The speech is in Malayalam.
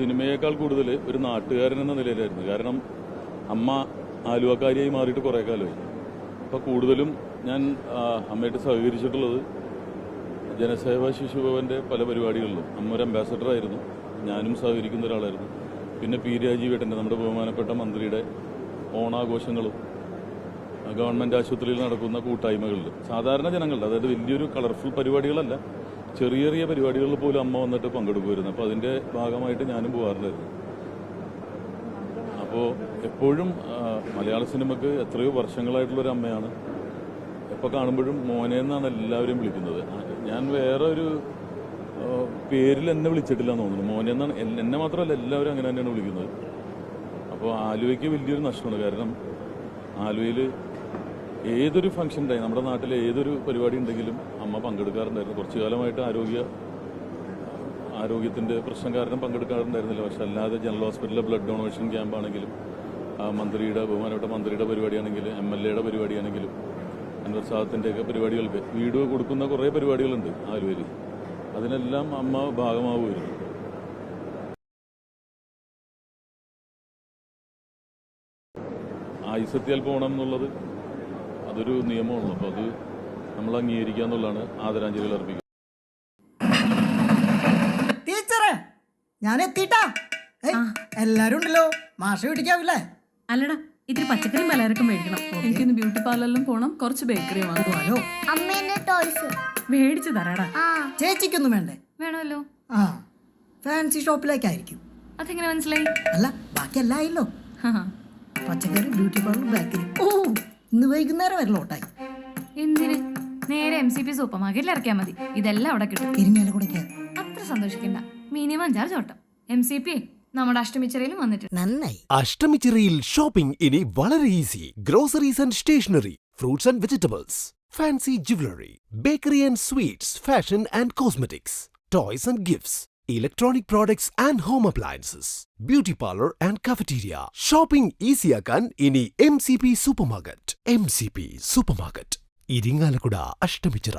സിനിമയേക്കാൾ കൂടുതൽ ഒരു നാട്ടുകാരൻ എന്ന നിലയിലായിരുന്നു. കാരണം അമ്മ ആലുവക്കാരിയായി മാറിയിട്ട് കുറേ കാലമായി. അപ്പോൾ കൂടുതലും ഞാൻ അമ്മയായിട്ട് സഹകരിച്ചിട്ടുള്ളത് ജനസേവ ശിശുഭവന്റെ പല പരിപാടികളിലും. അമ്മ ഒരു ആയിരുന്നു. ഞാനും സഹകരിക്കുന്ന ഒരാളായിരുന്നു. പിന്നെ പി രാജീവേട്ടന്റെ നമ്മുടെ ബഹുമാനപ്പെട്ട മന്ത്രിയുടെ ഓണാഘോഷങ്ങളും ഗവൺമെന്റ് ആശുപത്രിയിൽ നടക്കുന്ന കൂട്ടായ്മകളിൽ സാധാരണ ജനങ്ങളുടെ അതായത് വലിയൊരു കളർഫുൾ പരിപാടികളല്ല. ചെറിയ ചെറിയ പരിപാടികളിൽ പോലും അമ്മ വന്നിട്ട് പങ്കെടുക്കുമായിരുന്നു. അപ്പോൾ അതിന്റെ ഭാഗമായിട്ട് ഞാനും പോകാറുണ്ടായിരുന്നു. അപ്പോൾ എപ്പോഴും മലയാള സിനിമക്ക് എത്രയോ വർഷങ്ങളായിട്ടുള്ളൊരു അമ്മയാണ്. എപ്പോൾ കാണുമ്പോഴും മോനെ എന്നാണ് എല്ലാവരും വിളിക്കുന്നത്. ഞാൻ വേറെ ഒരു പേരിൽ എന്നെ വിളിച്ചിട്ടില്ല എന്ന് തോന്നുന്നു. മോനെ എന്നാണ് എന്നെ മാത്രമല്ല എല്ലാവരും അങ്ങനെ തന്നെയാണ് വിളിക്കുന്നത്. അപ്പോൾ ആലുവയ്ക്ക് വലിയൊരു നഷ്ടമാണ്. കാരണം ആലുവയിൽ ഏതൊരു ഫംഗ്ഷൻ ഉണ്ടായി നമ്മുടെ നാട്ടിലെ ഏതൊരു പരിപാടി ഉണ്ടെങ്കിലും അമ്മ പങ്കെടുക്കാറുണ്ടായിരുന്നു. കുറച്ചു കാലമായിട്ട് ആരോഗ്യ ആരോഗ്യത്തിന്റെ പ്രശ്നം കാരണം പങ്കെടുക്കാറുണ്ടായിരുന്നില്ല. പക്ഷെ അല്ലാതെ ജനറൽ ഹോസ്പിറ്റലിലെ ബ്ലഡ് ഡൊണേഷൻ ക്യാമ്പാണെങ്കിലും മന്ത്രിയുടെ ബഹുമാനപ്പെട്ട മന്ത്രിയുടെ പരിപാടിയാണെങ്കിലും എം എൽ എയുടെ പരിപാടിയാണെങ്കിലും അൻവർ സാദത്തിന്റെയൊക്കെ പരിപാടികൾക്ക് വീട് കൊടുക്കുന്ന കുറേ പരിപാടികളുണ്ട് ആലുവയിൽ അതിനെല്ലാം അമ്മ ഭാഗമാവുമായിരുന്നു. ആയുസെത്തിയാൽ പോകണം എന്നുള്ളത് അതൊരു നിയമമുള്ളൂ. അപ്പോൾ അത് നമ്മൾ അംഗീകരിക്കുക എന്നുള്ളതാണ് ആദരാഞ്ജലികൾ അർപ്പിക്കുന്നത്. ടീച്ചറെ ഞാൻ എത്തിട്ടാ. എല്ലാരും ഉണ്ടല്ലോ. മാഷ പിടിക്കാവില്ലേ അല്ലടാ ഇത്തിരി പച്ചക്കറി പലചരക്കും മേടിക്കണം. എനിക്കിന്ന് ബ്യൂട്ടി പാർലറിലും പോണം. കുറച്ച് ബേക്കറി വാങ്ങുവാലോ അമ്മേന്റെ ടോയ്സ്. മേടിച്ചു തരാടാ. ആ. ചേച്ചിക്കൊന്നും വേണ്ടേ? വേണമല്ലോ. ആ ഫാൻസി ഷോപ്പിലേക്കായിരിക്കും. അതെങ്ങനെ മനസ്സിലായി? അല്ല ബാക്കി എല്ലാം ആയില്ലോ പച്ചക്കറി ബ്യൂട്ടി പാർലർ ബേക്കറി. ഓ ഇന്ന് വൈകുന്നേരം വരെ ലോട്ടായി എന്തിന്? നേരെ എം സി പി സൂപ്പർ മാർക്കറ്റിൽ ഇറക്കിയാൽ മതി. ഇതെല്ലാം അവിടെ കിട്ടും. അത്ര സന്തോഷിക്കണ്ട. മിനിമം ചാർജ് ഓട്ടം. എം സി പി നമ്മുടെ അഷ്ടമിച്ചിറയിലും വന്നിട്ടുണ്ട് നന്നായി. അഷ്ടമിച്ചിറയിൽ ഷോപ്പിംഗ് ഇനി വളരെ easy. Groceries and stationery fruits and vegetables fancy jewellery bakery and sweets fashion and cosmetics toys and gifts electronic products and home appliances beauty parlour and cafeteria shopping ഈസിയാക്കാൻ ഇനി M C P supermarket M C P supermarket Irinjalakuda Ashtamichira.